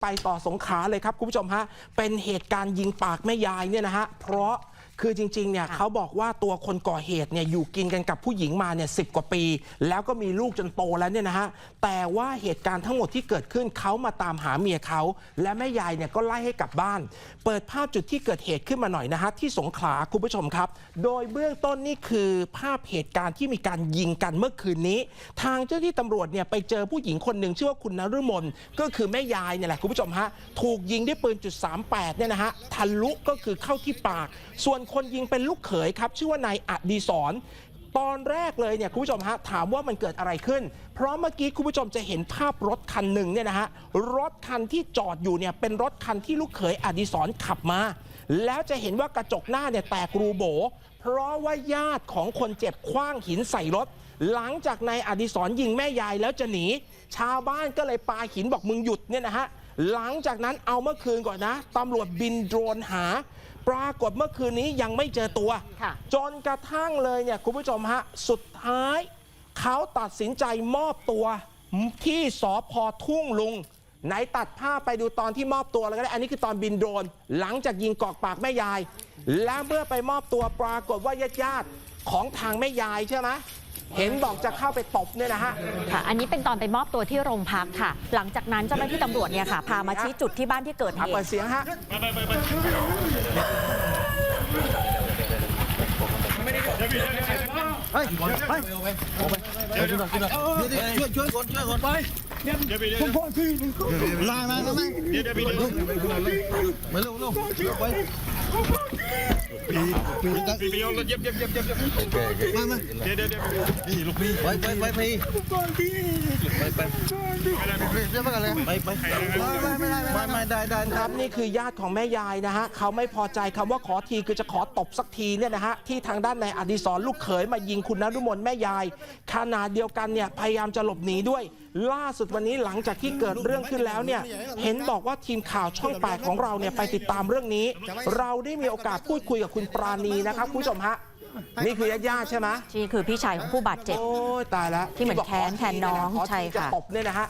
ไปต่อสงขาเลยครับคุณผู้ชมฮะเป็นเหตุการณ์ยิงปากแม่ยายเนี่ยนะฮะเพราะ คือจริงๆเนี่ยเขาบอกว่าตัวคนก่อเหตุเนี่ยอยู่กินกันกับผู้หญิงมาเนี่ยสิกว่าปี แล้วก็มีลูกจนโตแล้วเนี่ยนะฮะแต่ว่าเหตุการณ์ทั้งหมดที่เกิดขึ้นเขามาตามหาเมียเขาและแม่ยายเนี่ยก็ไล่ให้กลับบ้าน เปิดภาพจุดที่เกิดเหตุขึ้นมาหน่อยนะฮะที่สงขลาคุณผู้ชมครับ โดยเบื้องต้นนี่คือภาพเหตุการณ์ที่มีการยิงกันเมื่อคืนนี้ ทางเจ้าหน้าที่ตำรวจเนี่ยไปเจอผู้หญิงคนหนึ่งชื่อว่าคุณนฤมลก็คือแม่ยายเนี่ยแหละคุณผู้ชมฮะถูกยิงด้วยปืนจุด38เนี่ยนะฮะทะลุก็คือเข้าที่ปากส่วนคนยิงเป็นลูกเขยครับชื่อว่านายอดีศรตอนแรกเลยเนี่ยคุณผู้ชมฮะถามว่ามันเกิดอะไรขึ้น เพราะเมื่อกี้คุณผู้ชมจะเห็นภาพรถคันหนึ่งเนี่ยนะฮะรถคันที่จอดอยู่เนี่ยเป็นรถคันที่ลูกเขยอดีศรขับมา แล้วจะเห็นว่ากระจกหน้าเนี่ยแตกรูโบ เพราะว่าญาติของคนเจ็บคว้างหินใส่รถ หลังจากนายอดีศรยิงแม่ยายแล้วจะหนี ชาวบ้านก็เลยปาหินบอกมึงหยุดเนี่ยนะฮะหลังจากนั้นเอาเมื่อคืนก่อนนะตำรวจบินโดรนหา ปรากฏเมื่อคืนนี้ยังไม่เจอตัว ค่ะจนกระทั่งเลยเนี่ยคุณผู้ชมฮะ สุดท้ายเขาตัดสินใจมอบตัวที่สพทุ่งลุง ไหนตัดภาพไปดูตอนที่มอบตัวแล้วก็ได้อันนี้คือตอนบินโดรน หลังจากยิงกอกปากแม่ยาย และเมื่อไปมอบตัวปรากฏว่าญาติๆของทางแม่ยายใช่ไหม เห็นบอกจะเข้าไปตบเนี่ยนะฮะ ค่ะอันนี้เป็นตอนไปมอบตัวที่โรงพักค่ะ หลังจากนั้นเจ้าหน้าที่ตำรวจเนี่ยค่ะ พามาชี้จุดที่บ้านที่เกิดเหอะเปิดตุเสียงฮะ เฮ้ยไปไปช่วยช่วยคนช่วยคนไปคุณพ่อคือ ลามาทำไมเดี๋ยวเดี๋ยวเดี๋ยวมาเร็วเร็วไปปีปีตั้งพี่พี่เอาเย็บเย็บเย็บเย็บมามาเดี๋ยวเดี๋ยวเดี๋ยวพี่ลูกพี่ไปไปไปพี่ไปไปเรียกว่าอะไรไปไปไม่ไม่ได้ไม่ไม่ได้ได้ครับนี่คือญาติของแม่ยายนะฮะเขาไม่พอใจคำว่าขอทีคือจะขอตบสักทีเนี่ยนะฮะที่ทางด้านในอดิศรลูกเขยมายิงคุณนรุมนแม่ยายขนาดเดียวกันเนี่ยพยายามจะหลบหนีด้วย ล่าสุดวันนี้หลังจากที่เกิดเรื่องขึ้นแล้วเนี่ยเห็นบอกว่าทีมข่าวช่องแปดของเราเนี่ยไปติดตามเรื่องนี้ เราได้มีโอกาสพูดคุยกับคุณปราณีนะครับคุณผู้ชมฮะนี่คือญาติๆใช่ไหมนี่คือพี่ชายของผู้บาดเจ็บโอ้ยตายแล้วที่เหมือนบกแค้นแทนน้องขทีใช่ค่ะจะตบเนี่ยนะฮะ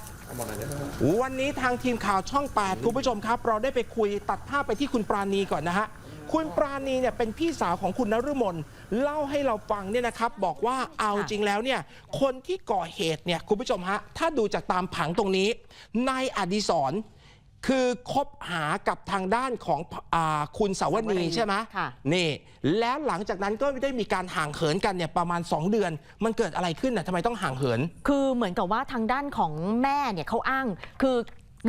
วันนี้ทางทีมข่าวช่อง 8 คุณผู้ชมครับ เราได้ไปคุยตัดภาพไปที่คุณปราณีก่อนนะฮะ คุณปราณีเนี่ยเป็นพี่สาวของคุณนฤมลเล่าให้เราฟังเนี่ยนะครับบอกว่าเอาจริงแล้วเนี่ยคนที่ก่อเหตุเนี่ยคุณผู้ชมฮะถ้าดูจากตามผังตรงนี้นายอดิศรคือคบหากับทางด้านของอาคุณสาวนีใช่ไหมค่ะนี่ แล้วหลังจากนั้นก็ได้มีการห่างเหินกันเนี่ยประมาณ 2 เดือน มันเกิดอะไรขึ้นน่ะทำไมต้องห่างเหิน คือเหมือนกับว่าทางด้านของแม่เนี่ยเขาอ้าง คือ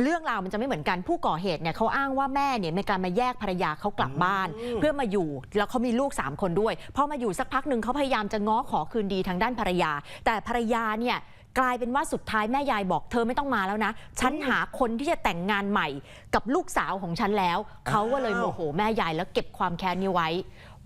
เรื่องราวมันจะไม่เหมือนกันผู้ก่อเหตุเนี่ยเขาอ้างว่าแม่เนี่ยในการมาแยกภรรยาเขากลับบ้าน เพื่อมาอยู่แล้วเขามีลูก 3 คนด้วยพอมาอยู่สักพักหนึ่งเขาพยายามจะง้อขอคืนดีทางด้านภรรยา แต่ภรรยาเนี่ยกลายเป็นว่าสุดท้ายแม่ยายบอกเธอไม่ต้องมาแล้วนะ ฉันหาคนที่จะแต่งงานใหม่กับลูกสาวของฉันแล้ว เขาก็เลยโมโหแม่ยายแล้วเก็บความแค้นนี้ไว้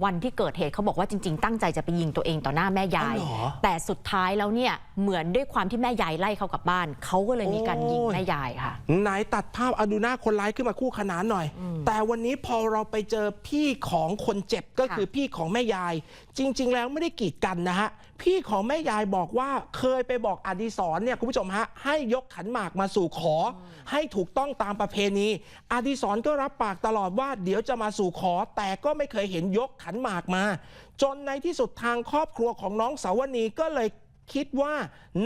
วันที่เกิดเหตุเขาบอกว่าจริง ๆ ตั้งใจจะไปยิงตัวเองต่อหน้าแม่ยาย อ๋อเหรอ แต่สุดท้ายแล้วเนี่ยเหมือนด้วยความที่แม่ยายไล่เขากลับบ้าน เขาก็เลยมีการยิงโอ้ยแม่ยายค่ะ ไหนตัดภาพเอาดูหน้าคนร้ายขึ้นมาคู่ขนานหน่อย แต่วันนี้พอเราไปเจอพี่ของคนเจ็บก็ค่ะ คือพี่ของแม่ยาย จริง ๆ แล้วไม่ได้กีดกันนะฮะ พี่ของแม่ยายบอกว่าเคยไปบอกอดีศรเนี่ยคุณผู้ชมฮะ ให้ยกขันหมากมาสู่ขอให้ถูกต้องตามประเพณี อดีศรก็รับปากตลอดว่าเดี๋ยวจะมาสู่ขอ แต่ก็ไม่เคยเห็นยกขันหมากมา จนในที่สุดทางครอบครัวของน้องสาวนีก็เลยคิดว่า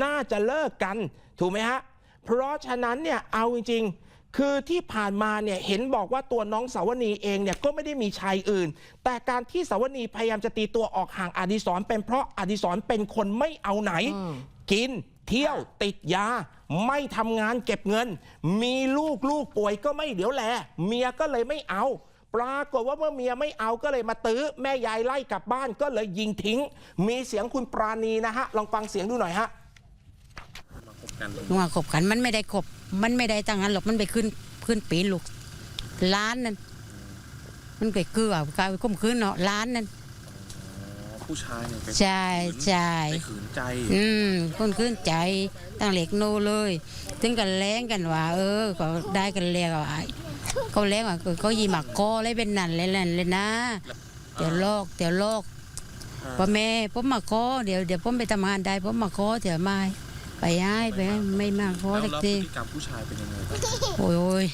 น่าจะเลิกกัน ถูกไหมฮะ เพราะฉะนั้นเนี่ยเอาจริงๆ คือที่ผ่านมาเนี่ยเห็นบอกว่าตัวน้องสาวนีเองเนี่ยก็ไม่ได้มีชายอื่น แต่การที่สาวนีพยายามจะตีตัวออกห่างอดิศรเป็นเพราะอดิศรเป็นคนไม่เอาไหน กินเที่ยวติดยาไม่ทำงานเก็บเงิน มีลูกลูกป่วยก็ไม่เดี๋ยวแลเมียก็เลยไม่เอา ปรากฏว่าเมื่อเมียไม่เอาก็เลยมาตื้อ แม่ยายไล่กลับบ้านก็เลยยิงทิ้ง มีเสียงคุณปราณีนะฮะ ลองฟังเสียงดูหน่อยฮะว่าขบกันมันไม่ได้ขบมันไม่ได้ตั้งนั้นหรอกมันไปขึ้นขึ้นปีนลูกล้านนั่นมันไปเกลือกลายไปข่มขืนเนาะล้านนั่นผู้ชายเนี่ยไปใช่ใช่ไปขืนใจอืมคนขึ้นใจตั้งเหล็กโนเลย ถึงกันแล้งกันว่า เออ ก็ได้กันแล้วอะ เขาแล้งว่าเขายีหมักคอเลยเป็นนั่นเลยนั่นเลยนะ เดี๋ยวลอกเดี๋ยวลอกพ่อแม่ผมมาคอเดี๋ยวเดี๋ยวผมไปทำงานได้ผมมาคอเดี๋ยวไม่ไปให้ไปไม่มาคอแล้วสักแล้วพทีฤติกรรมผู้ชายเป็นยังไงบ้างโอ้ยโอ้ย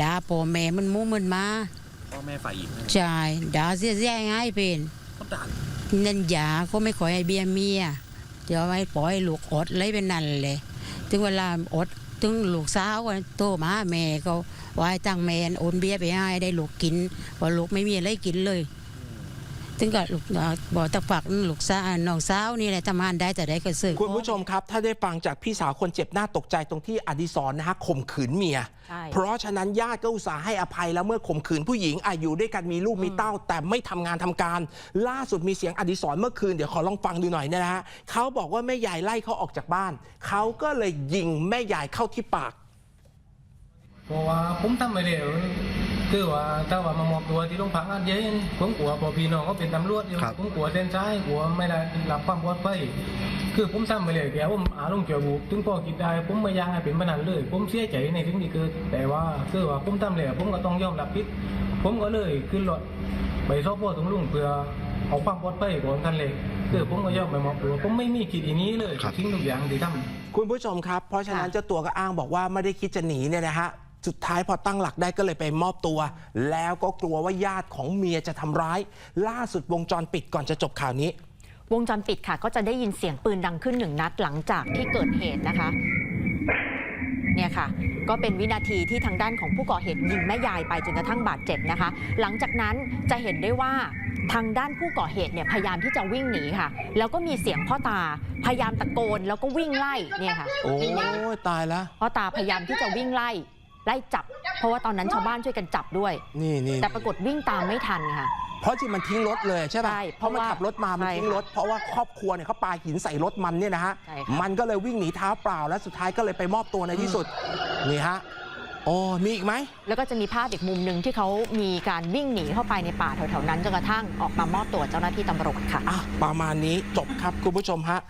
ด่าพ่อแม่มันมูมันมาพ่อแม่ฝ่ายหญิงใช่ด่าเสียเสียง่ายเป็นนั่นยาก็ไม่ขอให้เบียเมียเดี๋ยวไว้ปล่อยลูกอดเลยเป็นนั่นเลย ถึงเวลาอดถึงลูกสาวก็โตมาแม่ก็ไว้ตั้งแมนโอนเบียไปให้ได้ลูกกินเพอลูกไม่มีอะไรกินเลยถึงก็ลูกเอ่อบอกตะฝักลูกสาวน้องสาวนี่แหละทำงานได้แต่ได้ก็ซื้อคุณผู้ชมครับ ถ้าได้ฟังจากพี่สาวคนเจ็บน่าตกใจตรงที่อดิศรนะฮะข่มขืนเมียใช่เพราะฉะนั้นญาติก็อุตส่าห์ให้อภัยแล้วเมื่อข่มขืนผู้หญิงอายุด้วยกันมีลูกมีเต้า แต่ไม่ทำงานทำการ ล่าสุดมีเสียงอดิศรเมื่อคืนเดี๋ยวขอลองฟังดูหน่อยนะฮะเขาบอกว่าแม่ยายไล่เขาออกจากบ้านเขาก็เลยยิงแม่ยายเข้าที่ปาก เพราะว่าผมทำไปแล้วคือว่าถ้าว่ามามอบตัวที่โรงพักอันเย็นผมกลัวพอพี่น้องเขาเป็นตำรวจอยู่ผมกลัวเส้นซ้ายกลัวไม่ได้รับความปลอดภัยคือผมทำไปเลยแกผมอารมณ์เกี่ยวบุถึงพอคิดได้ ผมไม่อยากให้เป็นพนันเลย ผมเสียใจในสิ่งที่เกิดแต่ว่าคือว่าผมทำแล้วผมก็ต้องยอมรับผิด ผมก็เลยขึ้นรถไปสอบพ่อตรงลุงเพื่อเอาความปลอดภัยของท่านเลยคือผมก็ยอมไปมอบตัวผมไม่มีคิดอย่างนี้เลยทิ้งทุกอย่างที่ทำ คุณผู้ชมครับ เพราะฉะนั้นค่ะเจ้าตัวก็อ้างบอกว่าไม่ได้คิดจะหนีเนี่ยนะฮะ สุดท้ายพอตั้งหลักได้ก็เลยไปมอบตัว แล้วก็กลัวว่าญาติของเมียจะทำร้าย ล่าสุดวงจรปิดก่อนจะจบข่าวนี้ วงจรปิดค่ะ ก็จะได้ยินเสียงปืนดังขึ้นหนึ่งนัดหลังจากที่เกิดเหตุนะคะ เนี่ยค่ะ ก็เป็นวินาทีที่ทางด้านของผู้ก่อเหตุยิงแม่ยายไปจนกระทั่งบาดเจ็บนะคะ หลังจากนั้นจะเห็นได้ว่าทางด้านผู้ก่อเหตุเนี่ยพยายามที่จะวิ่งหนีค่ะ แล้วก็มีเสียงพ่อตาพยายามตะโกนแล้วก็วิ่งไล่เนี่ยค่ะโอ้ยตายแล้วพ่อตาพยายามที่จะวิ่งไล่ ไล่จับ เพราะว่าตอนนั้นชาวบ้านช่วยกันจับด้วย นี่นี่แต่ปรากฏวิ่งตามไม่ทันค่ะ เพราะจริงมันทิ้งรถเลยใช่ป่ะใช่เพราะมันเพราะว่าขับรถมามันใช่ทิ้งรถ เพราะว่าครอบครัวเนี่ยเขาปาหินใส่รถมันเนี่ยนะฮะ ใช่ค่ะ มันก็เลยวิ่งหนีเท้าเปล่าและสุดท้ายก็เลยไปมอบตัวในที่สุด นี่ฮะ โอ้มีอีกไหม แล้วก็จะมีภาพอีกมุมหนึ่งที่เขามีการวิ่งหนีเข้าไปในป่าแถวๆนั้นจนกระทั่งออกมามอบตัวเจ้าหน้าที่ตำรวจค่ะ อะ ประมาณนี้จบครับคุณผู้ชมฮะ